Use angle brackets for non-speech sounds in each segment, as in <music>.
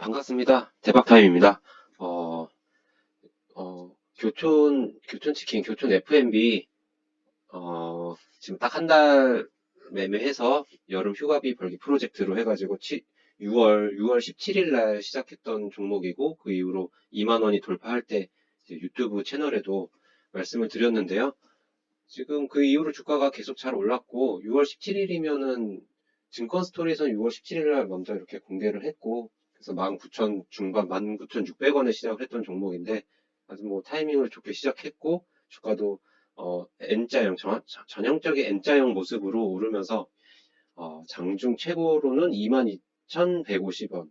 반갑습니다. 대박타임입니다. 어, 어, 교촌, 교촌치킨, 교촌 F&B, 어, 지금 딱 한 달 매매해서 여름 휴가비 벌기 프로젝트로 해가지고 6월, 6월 17일 날 시작했던 종목이고 그 이후로 2만 원이 돌파할 때 유튜브 채널에도 말씀을 드렸는데요. 지금 그 이후로 주가가 계속 잘 올랐고 6월 17일이면은 증권 스토리에서는 6월 17일 날 먼저 이렇게 공개를 했고 그래서 19,000 중반 19,600원에 시작을 했던 종목인데 아주 뭐 타이밍을 좋게 시작했고 주가도 어, N자형 전, 전형적인 N자형 모습으로 오르면서 어, 장중 최고로는 22,150원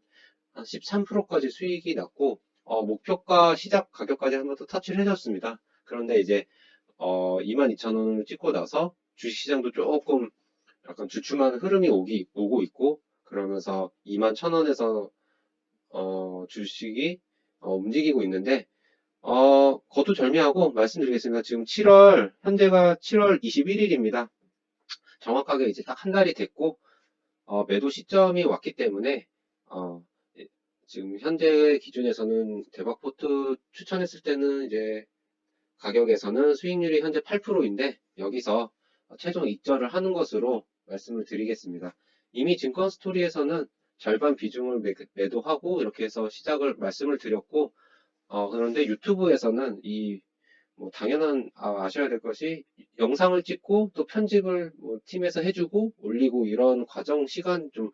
한 13%까지 수익이 났고 어, 목표가 시작 가격까지 한 번 더 터치를 해줬습니다. 그런데 이제 어, 22,000원을 찍고 나서 주식시장도 조금 약간 주춤한 흐름이 오기, 오고 있고 그러면서 21,000원에서 어, 주식이 어, 움직이고 있는데 어, 거두절미하고 말씀드리겠습니다. 지금 7월 현재가 7월 21일입니다. 정확하게 이제 딱 한 달이 됐고 어, 매도 시점이 왔기 때문에 어, 예, 지금 현재 기준에서는 대박 포트 추천했을 때는 이제 가격에서는 수익률이 현재 8%인데 여기서 최종 입절을 하는 것으로 말씀을 드리겠습니다. 이미 증권 스토리에서는 절반 비중을 매, 매도하고 이렇게 해서 시작을 말씀을 드렸고 어, 그런데 유튜브에서는 이 뭐 당연한 아, 셔야될 것이 영상을 찍고 또 편집을 뭐 팀에서 해주고 올리고 이런 과정 시간 좀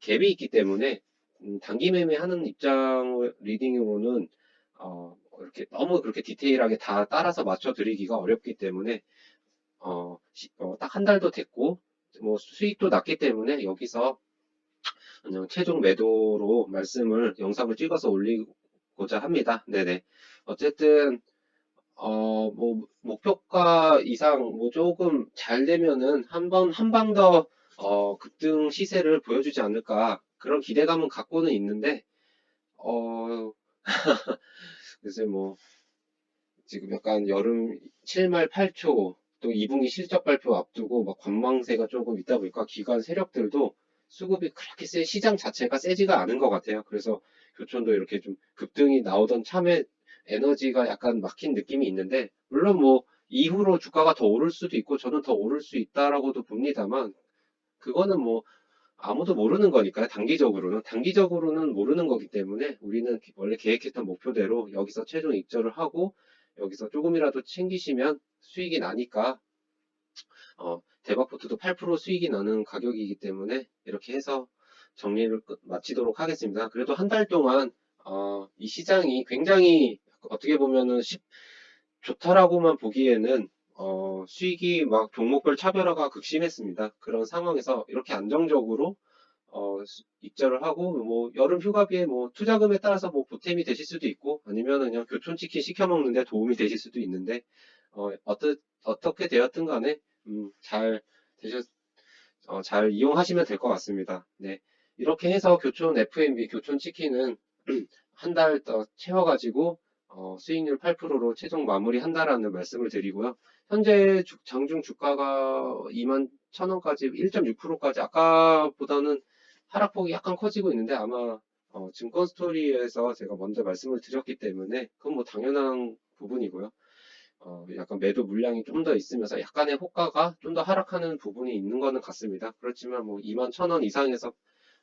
갭이 있기 때문에 음, 단기 매매하는 입장 리딩으로는 어, 이렇게 너무 그렇게 디테일하게 다 따라서 맞춰 드리기가 어렵기 때문에 어, 어, 딱 한 달도 됐고 뭐 수익도 났기 때문에 여기서 최종 매도로 말씀을 영상을 찍어서 올리고자 합니다. 네네. 어쨌든 어, 뭐, 목표가 이상, 뭐, 조금 잘 되면은, 한 번, 한 방 더, 어, 급등 시세를 보여주지 않을까, 그런 기대감은 갖고는 있는데, 어, <laughs> 글쎄, 뭐, 지금 약간 여름 7말 8초, 또 2분기 실적 발표 앞두고, 막 관망세가 조금 있다 보니까, 기관 세력들도 수급이 그렇게 세, 시장 자체가 세지가 않은 것 같아요. 그래서 교촌도 이렇게 좀 급등이 나오던 참에 에너지가 약간 막힌 느낌이 있는데, 물론 뭐, 이후로 주가가 더 오를 수도 있고, 저는 더 오를 수 있다라고도 봅니다만, 그거는 뭐, 아무도 모르는 거니까요, 단기적으로는. 단기적으로는 모르는 거기 때문에, 우리는 원래 계획했던 목표대로 여기서 최종 입절을 하고, 여기서 조금이라도 챙기시면 수익이 나니까, 어, 대박포트도 8% 수익이 나는 가격이기 때문에, 이렇게 해서 정리를 끝- 마치도록 하겠습니다. 그래도 한 달 동안, 어, 이 시장이 굉장히 어떻게 보면은 쉽- 좋다라고만 보기에는 어, 수익이 막 종목별 차별화가 극심했습니다. 그런 상황에서 이렇게 안정적으로 어, 수- 입절을 하고 뭐 여름 휴가비에 뭐 투자금에 따라서 뭐 보탬이 되실 수도 있고 아니면 그냥 교촌치킨 시켜 먹는데 도움이 되실 수도 있는데 어, 어떠, 어떻게 되었든 간에 음, 잘 되셨 어, 잘 이용하시면 될 것 같습니다. 네. 이렇게 해서 교촌 F&B, 교촌 치킨은 <clears throat> 한 달 더 채워가지고 어, 수익률 8%로 최종 마무리한다라는 말씀을 드리고요. 현재 주- 장중 주가가 2만 1,000원까지 1.6%까지 아까보다는 하락폭이 약간 커지고 있는데 아마 어, 증권 스토리에서 제가 먼저 말씀을 드렸기 때문에 그건 뭐 당연한 부분이고요. 어, 약간 매도 물량이 좀 더 있으면서 약간의 호가가 좀 더 하락하는 부분이 있는 거는 같습니다. 그렇지만 뭐 2만 1,000원 이상에서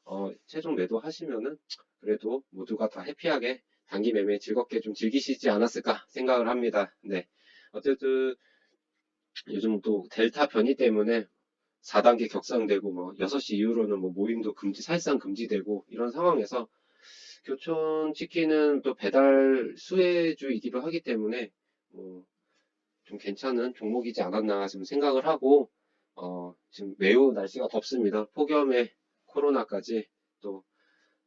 어, 최종 매도 하시면은 그래도 모두가 다 해피하게 단기 매매 즐겁게 좀 즐기시지 않았을까 생각을 합니다. 네. 어쨌든 요즘 또 델타 변이 때문에 4단계 격상되고 뭐 6시 이후로는 뭐 모임도 금지, 사실상 금지되고 이런 상황에서 교촌 치킨은 또 배달 수혜주이기도 하기 때문에 뭐 좀 괜찮은 종목이지 않았나 지금 생각을 하고 어, 지금 매우 날씨가 덥습니다. 폭염에 코로나까지 또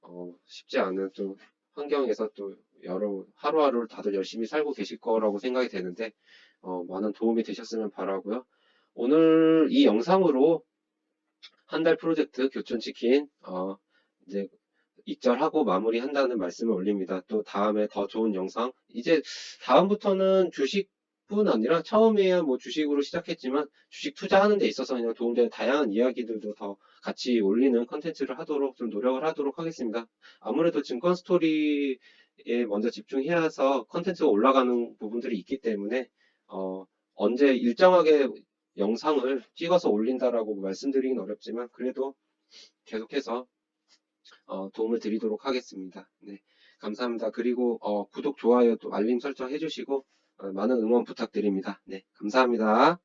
어, 쉽지 않은 또 환경에서 또 여러 하루하루를 다들 열심히 살고 계실 거라고 생각이 되는데 어, 많은 도움이 되셨으면 바라고요. 오늘 이 영상으로 한 달 프로젝트 교촌치킨 어, 이제 입절하고 마무리한다는 말씀을 올립니다. 또 다음에 더 좋은 영상 이제 다음부터는 주식 뿐 아니라 처음에야 뭐 주식으로 시작했지만 주식 투자하는 데 있어서 그냥 도움되는 다양한 이야기들도 더 같이 올리는 컨텐츠를 하도록 좀 노력을 하도록 하겠습니다. 아무래도 증권 스토리에 먼저 집중해야 해서 컨텐츠가 올라가는 부분들이 있기 때문에 어, 언제 일정하게 영상을 찍어서 올린다라고 말씀드리긴 어렵지만 그래도 계속해서 어, 도움을 드리도록 하겠습니다. 네, 감사합니다. 그리고 어, 구독, 좋아요, 또 알림 설정 해주시고 어, 많은 응원 부탁드립니다. 네, 감사합니다.